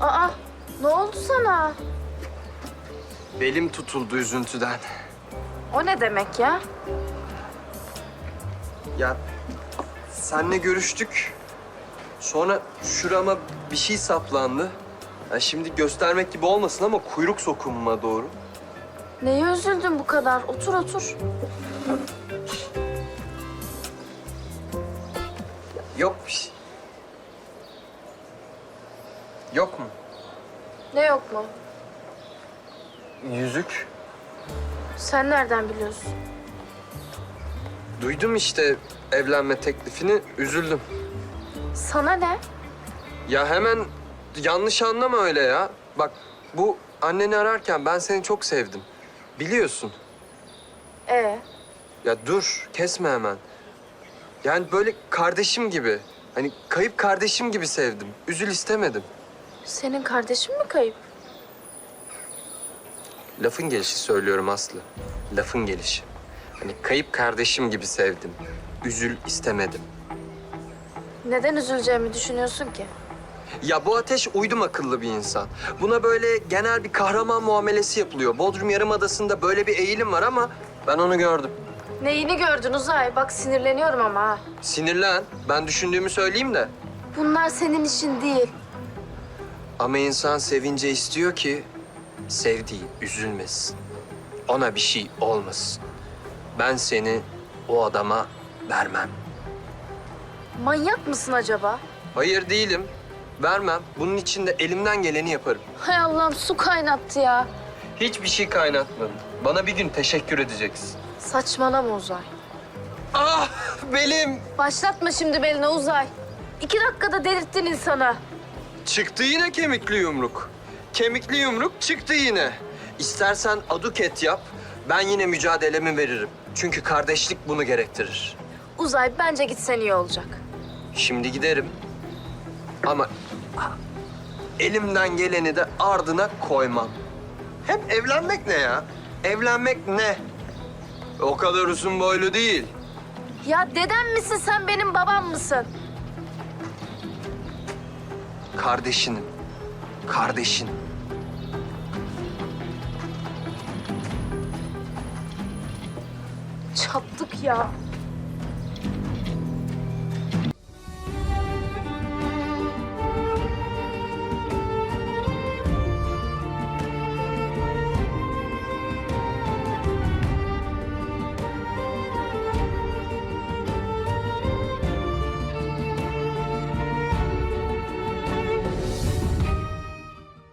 Aa, ne oldu sana? Belim tutuldu üzüntüden. O ne demek ya? Ya senle görüştük. Sonra şurama bir şey saplandı. Ya şimdi göstermek gibi olmasın ama kuyruk sokumuma doğru. Neye üzüldün bu kadar? Otur otur. Yok bir şey. Yok mu? Ne yok mu? Yüzük. Sen nereden biliyorsun? Duydum işte evlenme teklifini, üzüldüm. Sana ne? Ya hemen yanlış anlama öyle ya. Bak bu anneni ararken ben seni çok sevdim. Biliyorsun. Ee, Ya dur, kesme hemen. Yani böyle kardeşim gibi. Hani kayıp kardeşim gibi sevdim. Üzül istemedim. Senin kardeşin mi kayıp? Lafın gelişi söylüyorum Aslı. Lafın gelişi. Hani kayıp kardeşim gibi sevdim. Üzül istemedim. Neden üzüleceğimi düşünüyorsun ki? Ya bu ateş uydum akıllı bir insan. Buna böyle genel bir kahraman muamelesi yapılıyor. Bodrum Yarımadası'nda böyle bir eğilim var ama ben onu gördüm. Neyini gördün Uzay? Bak sinirleniyorum ama ha. Sinirlen. Ben düşündüğümü söyleyeyim de. Bunlar senin işin değil. Ama insan sevince istiyor ki sevdiği üzülmesin. Ona bir şey olmasın. Ben seni o adama vermem. Manyak mısın acaba? Hayır değilim. Vermem. Bunun için de elimden geleni yaparım. Hay Allah'ım su kaynattı ya. Hiçbir şey kaynatmadım. Bana bir gün teşekkür edeceksin. Saçmalama Uzay. Ah belim. Başlatma şimdi beline Uzay. İki dakikada delirttin insanı. Çıktı yine kemikli yumruk. Kemikli yumruk çıktı yine. İstersen aduket yap. Ben yine mücadelemi veririm. Çünkü kardeşlik bunu gerektirir. Uzay bence gitsen iyi olacak. Şimdi giderim. Ama elimden geleni de ardına koymam. Hem evlenmek ne ya? Evlenmek ne? O kadar uzun boylu değil. Ya dedem misin sen benim babam mısın? Kardeşinim. Kardeşin. Çattık ya.